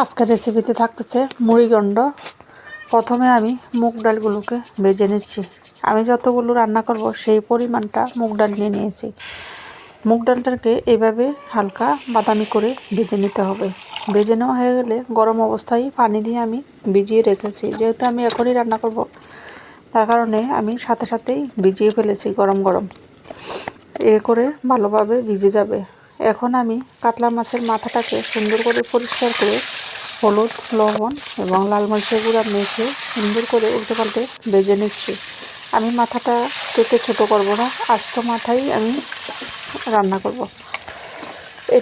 আজকের রেসিপিতে থাকতেছে মুড়িগণ্ড প্রথমে আমি মুগ ডালগুলোকে ভেজে নিচ্ছি। আমি যতগুলো রান্না করব সেই পরিমাণটা মুগ ডাল নিয়ে নিয়েছি। মুগ ডালটাকে এভাবে হালকা বাদামি করে ভেজে নিতে হবে। ভেজে নেওয়া হয়ে গেলে গরম অবস্থায় পানি দিয়ে আমি ভিজিয়ে রেখেছি। যেহেতু আমি এখনই রান্না করব, তার কারণে আমি সাথে সাথেই ভিজিয়ে ফেলেছি গরম গরম। এ করে ভালোভাবে ভিজে যাবে। এখন আমি কাতলা মাছের মাথাটাকে সুন্দর করে পরিষ্কার করে হলুদ, লবণ এবং লাল মরিচের গুঁড়া মেখে সুন্দর করে উল্টে পাল্টে বেজে নিচ্ছি। আমি মাথাটা কেটে ছোটো করব না, আস্ত মাথাই আমি রান্না করব।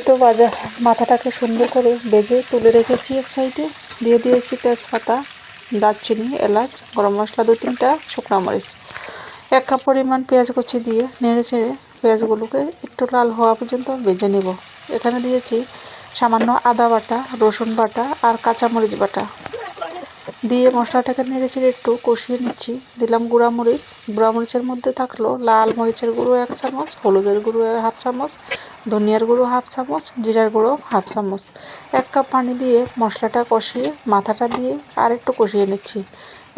তো বাজা মাথাটাকে সুন্দর করে বেজে তুলে রেখেছি এক সাইডে। দিয়ে দিয়েছি তেজপাতা, দারচিনি, এলাচ, গরম মশলা, দু তিনটা শুকনো মরিচ। এক কাপ পরিমাণ পেঁয়াজ কুচি দিয়ে নেড়ে চেড়ে পেঁয়াজগুলোকে একটু লাল হওয়া পর্যন্ত বেজে নেব। এখানে দিয়েছি সামান্য আদা বাটা, রসুন বাটা আর কাঁচামরিচ বাটা। দিয়ে মশলাটাকে নেড়ে চেড়ে একটু কষিয়ে নিচ্ছি। দিলাম গুঁড়া মরিচ। গুঁড়া মরিচের মধ্যে থাকল লাল মরিচের গুঁড়ো এক চামচ, হলুদের গুঁড়ো হাফ চামচ, ধনিয়ার গুঁড়ো হাফ চামচ, জিরার গুঁড়ো হাফ চামচ। এক কাপ পানি দিয়ে মশলাটা কষিয়ে মাথাটা দিয়ে আর একটু কষিয়ে নিচ্ছি।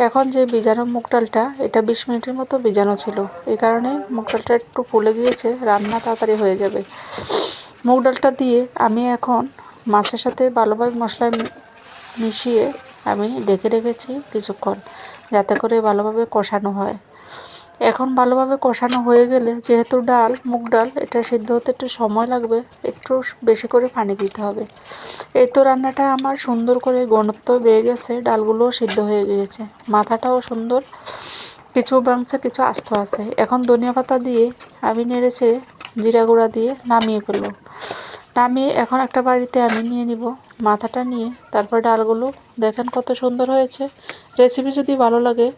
এখন যে বীজাণু মুগ ডালটা, এটা বিশ মিনিটের মতো বীজাণু ছিল। এই কারণে মুগ ডালটা একটু ফুলে গিয়েছে, রান্না তাড়াতাড়ি হয়ে যাবে। মুগ ডালটা দিয়ে আমি এখন মাছের সাথে ভালোভাবে মশলা মিশিয়ে আমি ডেকে রেখেছি কিছুক্ষণ, যাতে করে ভালোভাবে কষানো হয়। এখন ভালোভাবে কষানো হয়ে গেলে যেহেতু ডাল মুগ ডাল এটা সিদ্ধ হতে একটু সময় লাগবে, একটু বেশি করে পানি দিতে হবে। এই তো রান্নাটা আমার সুন্দর করে ঘনত্ব বেয়ে গেছে, ডালগুলোও সিদ্ধ হয়ে গিয়েছে, মাথাটাও সুন্দর, কিছু বাংছে কিছু আস্ত আছে। এখন ধনিয়া পাতা দিয়ে আমি নেড়েছে জিরা গুঁড়া দিয়ে নামিয়ে ফেলব। নামিয়ে এখন একটা বাড়িতে আমি নিয়ে নিব। মাথাটা নিয়ে তারপর ডালগুলো। দেখেন কত সুন্দর হয়েছে। রেসিপি যদি ভালো লাগে